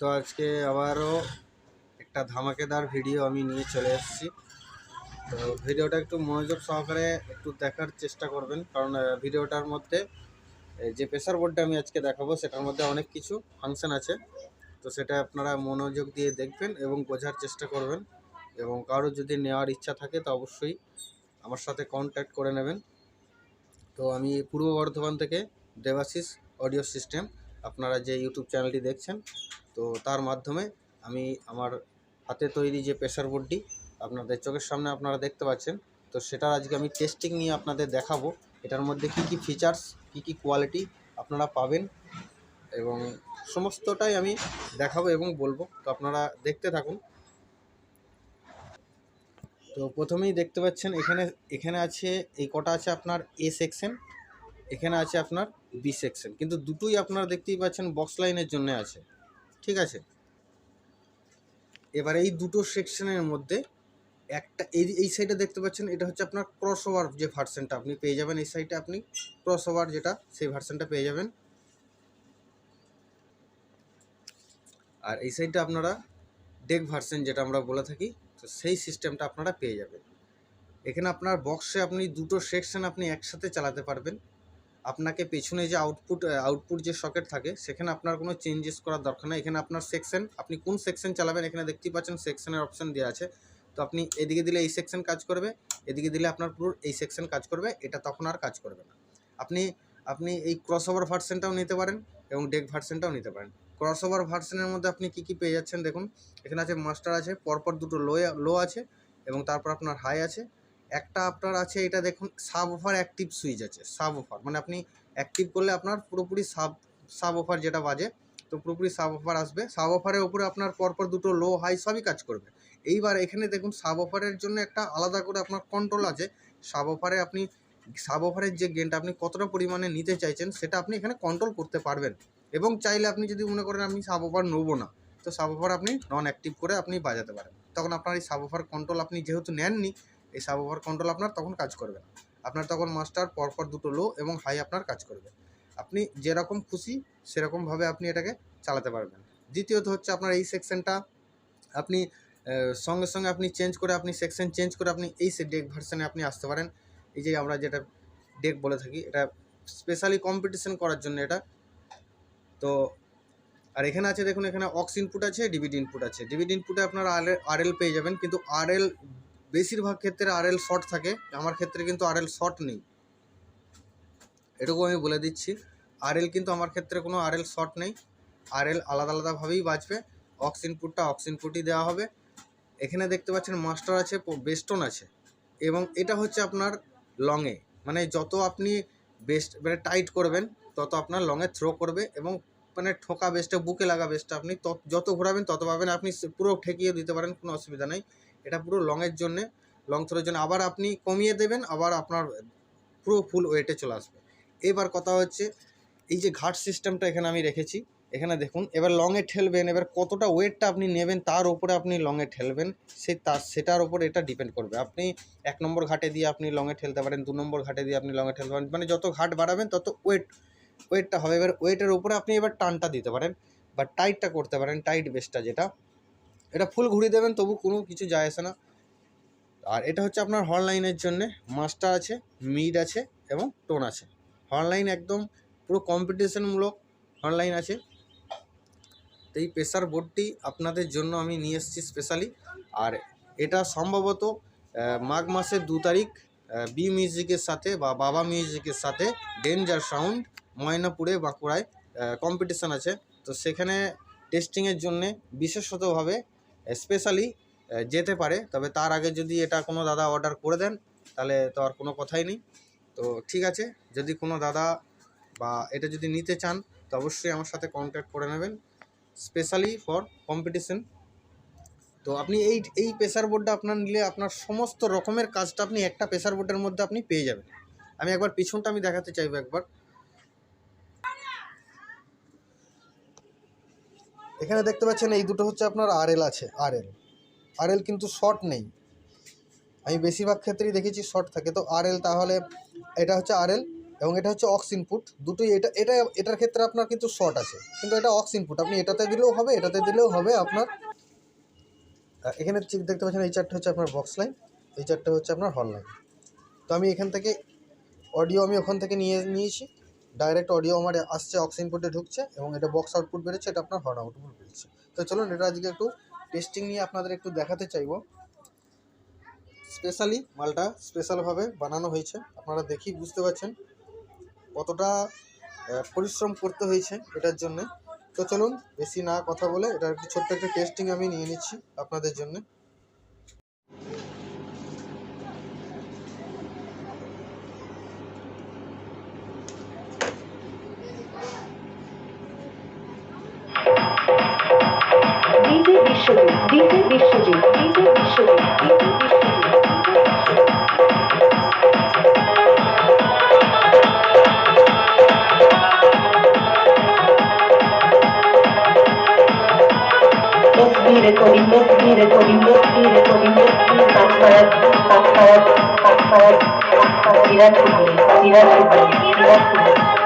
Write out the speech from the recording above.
তো আজকে আবারও একটা ধামাকেদার ভিডিও আমি নিয়ে চলে এসেছি। তো ভিডিওটা একটু মনোযোগ সহকারে একটু দেখার চেষ্টা করবেন, কারণ ভিডিওটার মধ্যে যে প্রেসার বোর্ডটা আমি আজকে দেখাবো সেটার মধ্যে অনেক কিছু ফাংশন আছে। তো সেটা আপনারা মনোযোগ দিয়ে দেখবেন এবং বোঝার চেষ্টা করবেন এবং কারও যদি নেওয়ার ইচ্ছা থাকে তো অবশ্যই আমার সাথে কন্ট্যাক্ট করে নেবেন। তো আমি পূর্ব বর্ধমান থেকে দেবাশিস অডিও সিস্টেম আপনারা যে ইউটিউব চ্যানেলটি দেখছেন, তো তার মাধ্যমে আমি আমার হাতে তৈরি যে প্রেসার বোর্ডটি আপনাদের চোখের সামনে আপনারা দেখতে পাচ্ছেন, তো সেটার আজকে আমি টেস্টিং নিয়ে আপনাদের দেখাবো। এটার মধ্যে কি কি ফিচার্স কি কি কোয়ালিটি আপনারা পাবেন এবং সমস্তটাই আমি দেখাবো এবং বলব। তো আপনারা দেখতে থাকুন। তো প্রথমেই দেখতে পাচ্ছেন, এখানে এখানে আছে, এই কটা আছে আপনার এ সেকশন এখানে আছে আপনার বি সেকশন কিন্তু দুটোই আপনারা দেখতেই পাচ্ছেন বক্স লাইনের জন্য আছে। ঠিক আছে? এবার এই দুটো সেকশনের মধ্যে একটা এই এই সাইডে দেখতে পাচ্ছেন, এটা হচ্ছে আপনার ক্রস ওভার যে ভার্সনটা আপনি পেয়ে যাবেন, এই সাইডে আপনি ক্রস ওভার যেটা, সেই ভার্সনটা পেয়ে যাবেন। আর এই সাইডটা আপনারা ডেক ভার্সন যেটা আমরা বলে থাকি, তো সেই সিস্টেমটা আপনারা পেয়ে যাবেন। এখানে আপনার বক্সে আপনি দুটো সেকশন আপনি একসাথে চালাতে পারবেন। আপনাকে পেছনে যে আউটপুট আউটপুট যে সকেট থাকে, সেখানে আপনার কোনো চেঞ্জেস করার দরকার নেই। এখানে আপনার সেকশন আপনি কোন সেকশন চালাবেন, এখানে দেখতেই পাচ্ছেন সেকশনের অপশন দেওয়া আছে। তো আপনি এদিকে দিলে এই সেকশন কাজ করবে, এদিকে দিলে আপনার পুরো এই সেকশন কাজ করবে, এটা তখন আর কাজ করবে না। আপনি আপনি এই ক্রস ওভার ভার্সনটাও নিতে পারেন এবং ডেক ভার্সনটাও নিতে পারেন। ক্রস ওভার ভার্সনের মধ্যে আপনি কী কী পেয়ে যাচ্ছেন দেখুন। এখানে আছে মাস্টার আছে, পরপর দুটো লো লো আছে এবং তারপর আপনার হাই আছে। একটা আপনার আছে, এটা দেখুন সাব অফার অ্যাক্টিভ সুইচ আছে সাব অফার মানে আপনি অ্যাক্টিভ করলে আপনার পুরোপুরি সাব সাব অফার যেটা বাজে, তো পুরোপুরি সাব অফার আসবে। সাব অফারের উপরে আপনার পরপর দুটো লো হাই সবই কাজ করবে। এইবার এখানে দেখুন সাব অফারের জন্য একটা আলাদা করে আপনার কন্ট্রোল আছে। সাব অফারে আপনি সাব অফারের যে গেনটা আপনি কতটা পরিমাণে নিতে চাইছেন, সেটা আপনি এখানে কন্ট্রোল করতে পারবেন। এবং চাইলে আপনি যদি মনে করেন আমি সাব অফার নেব না, তো সাব অফার আপনি নন অ্যাক্টিভ করে আপনি বাজাতে পারেন। তখন আপনার এই সাব অফার কন্ট্রোল আপনি যেহেতু নেননি এই সাব ওভার কন্ট্রোল আপনার তখন কাজ করবে না। আপনার তখন মাস্টার পরপর দুটো লো এবং হাই আপনার কাজ করবে। আপনি যেরকম খুশি সেরকমভাবে আপনি এটাকে চালাতে পারবেন। দ্বিতীয়ত হচ্ছে আপনার এই সেকশনটা আপনি সঙ্গে সঙ্গে আপনি চেঞ্জ করে আপনি সেকশন চেঞ্জ করে আপনি এই সে ডেক ভার্সনে আপনি আসতে পারেন। এই যে আমরা যেটা ডেক বলে থাকি, এটা স্পেশালি কম্পিটিশন করার জন্য এটা। তো, আর এখানে আছে দেখুন, এখানে অক্স ইনপুট আছে ডিভিডি ইনপুট আছে। ডিভিডি ইনপুটে আপনার আর আরএল পেয়ে যাবেন, কিন্তু আরএল বেশিরভাগ ক্ষেত্রে আর এল শর্ট থাকে, আমার ক্ষেত্রে কিন্তু আর এল শর্ট নেই। এটুকু আমি বলে দিচ্ছি আর এল কিন্তু আমার ক্ষেত্রে কোনো আর এল শর্ট নেই। আর এল আলাদা আলাদাভাবেই বাঁচবে অক্স ইনপুটটা অক্স ইনপুটই দেওয়া হবে। এখানে দেখতে পাচ্ছেন মাস্টার আছে বেস্টন আছে, এবং এটা হচ্ছে আপনার লংয়ে মানে যত আপনি বেস্ট মানে টাইট করবেন, তত আপনার লংয়ে থ্রো করবে, এবং মানে ঠোকা বেস্টটা বুকে লাগা বেস্টটা আপনি তত- যত ঘোরাবেন, তত পাবেন। আপনি পুরো ঠেকিয়ে দিতে পারেন, কোনো অসুবিধা নেই। এটা পুরো লংয়ের জন্যে লং থ্রোর জন্য। আবার আপনি কমিয়ে দেবেন, আবার আপনার পুরো ফুল ওয়েটে চলে আসবে। এবার কথা হচ্ছে, এই যে ঘাট সিস্টেমটা এখানে আমি রেখেছি, এখানে দেখুন, এবার লংয়ে ঠেলবেন, এবার কতটা ওয়েটটা আপনি নেবেন, তার উপরে আপনি লংয়ে ঠেলবেন সে তার সেটার উপর এটা ডিপেন্ড করবে। আপনি এক নম্বর ঘাটে দিয়ে আপনি লংয়ে ঠেলতে পারেন, দু নম্বর ঘাটে দিয়ে আপনি লংয়ে ঠেলতে পারেন মানে যত ঘাট বাড়াবেন, তত ওয়েট ওয়েটটা হবে। এবার ওয়েটের উপরে আপনি এবার টানটা দিতে পারেন, বা টাইটটা করতে পারেন টাইট বেসটা যেটা। এটা ফুল ঘুরিয়ে দেবেন, তবু কোনো কিছু যায় আসে না। আর এটা হচ্ছে আপনার হর্ন লাইনের জন্যে মাস্টার আছে, মিড আছে এবং টোন আছে। হর্ন লাইন একদম পুরো কম্পিটিশনমূলক হর্ন লাইন আছে। তো এই প্রেসার বোর্ডটি আপনাদের জন্য আমি নিয়ে এসেছি স্পেশালি আর এটা সম্ভবত মাঘ মাসের দু তারিখ বি মিউজিকের সাথে বা বাবা মিউজিকের সাথে ডেঞ্জার সাউন্ড ময়নাপুরে বাঁকুড়ায় কম্পিটিশান আছে। তো সেখানে টেস্টিংয়ের জন্যে বিশেষতভাবে স্পেশালি যেতে পারে। তবে তার আগে যদি এটা কোনো দাদা অর্ডার করে দেন, তাহলে তো আর কোনো কথাই নেই। তো ঠিক আছে, যদি কোনো দাদা বা এটা যদি নিতে চান, তো অবশ্যই আমার সাথে কন্ট্যাক্ট করে নেবেন স্পেশালি ফর কম্পিটিশন তো আপনি এই এই প্রেসার বোর্ডটা আপনার নিলে আপনার সমস্ত রকমের কাজটা আপনি একটা প্রেসার বোর্ডের মধ্যে আপনি পেয়ে যাবেন। আমি একবার পিছনটা আমি দেখাতে চাইব একবার। এখানে দেখতে পাচ্ছেন এই দুটো হচ্ছে আপনার আরএল আছে আরএল আরএল কিন্তু শর্ট নেই। আমি বেশিরভাগ ক্ষেত্রেই দেখেছি শর্ট থাকে। তো আরএল তাহলে এটা হচ্ছে আরএল এবং এটা হচ্ছে অক্স ইনপুট দুটোই এটা এটা, এটার ক্ষেত্রে আপনার কিন্তু শর্ট আছে। কিন্তু এটা অক্স ইনপুট আপনি এটাতে দিলেও হবে, এটাতে দিলেও হবে আপনার এখানে দেখতে পাচ্ছেন এই চারটে হচ্ছে আপনার বক্স লাইন এই চারটে হচ্ছে আপনার হল লাইন তো আমি এখান থেকে অডিও আমি ওখান থেকে নিয়ে নিয়েছি। ডাইরেক্ট অডিও আমার আসছে অক্স ইনপুটে ঢুকছে এবং এটা বক্স আউটপুট বেরোচ্ছে, এটা আপনার হর্ন আউটপুট বেরোচ্ছে। তো চলুন, এটা আজকে একটু টেস্টিং নিয়ে আপনাদের একটু দেখাতে চাইব। স্পেশালি মালটা স্পেশালভাবে বানানো হয়েছে, আপনারা দেখি বুঝতে পারছেন কতটা পরিশ্রম করতে হয়েছে এটার জন্য। তো চলুন, বেশি না কথা বলে, এটার একটু ছোট্ট একটা টেস্টিং আমি নিয়ে নিচ্ছি আপনাদের জন্য। DJ Biswajit DJ Biswajit DJ Biswajit DJ Biswajit. তসবি রেকর্ডিং তসবি রেকর্ডিং তসবি রেকর্ডিং তসবি কাকসারাত কাকসারাত কাকসারাত কাকসারাত সিরাজপুর সিরাজপুর সিরাজপুর